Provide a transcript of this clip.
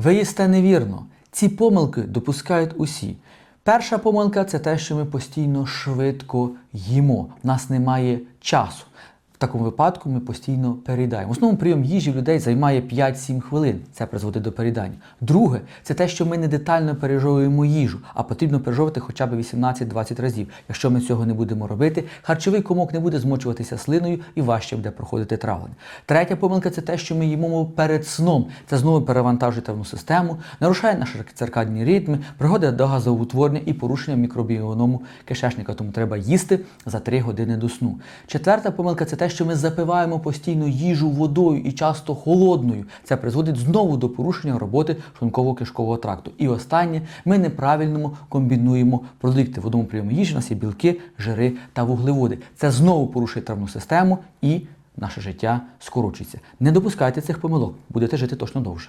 Ви їсте невірно. Ці помилки допускають усі. Перша помилка це те, що ми постійно швидко їмо. У нас немає часу. Такому випадку ми постійно переїдаємо. В основному прийом їжі в людей займає 5-7 хвилин. Це призводить до переїдання. Друге, це те, що ми не детально пережовуємо їжу, а потрібно пережовувати хоча б 18-20 разів. Якщо ми цього не будемо робити, харчовий комок не буде змочуватися слиною і важче буде проходити травлення. Третя помилка це те, що ми їмо перед сном. Це знову перевантажує травну систему, нарушає наші циркадні ритми, приводить до газоутворення і порушення мікробіоному кишечника. Тому треба їсти за 3 години до сну. Четверта помилка це те, що ми запиваємо постійно їжу водою і часто холодною. Це призводить знову до порушення роботи шлунково-кишкового тракту. І останнє, ми неправильно комбінуємо продукти. В одному прийомі їжі у нас є білки, жири та вуглеводи. Це знову порушує травну систему і наше життя скорочується. Не допускайте цих помилок, будете жити точно довше.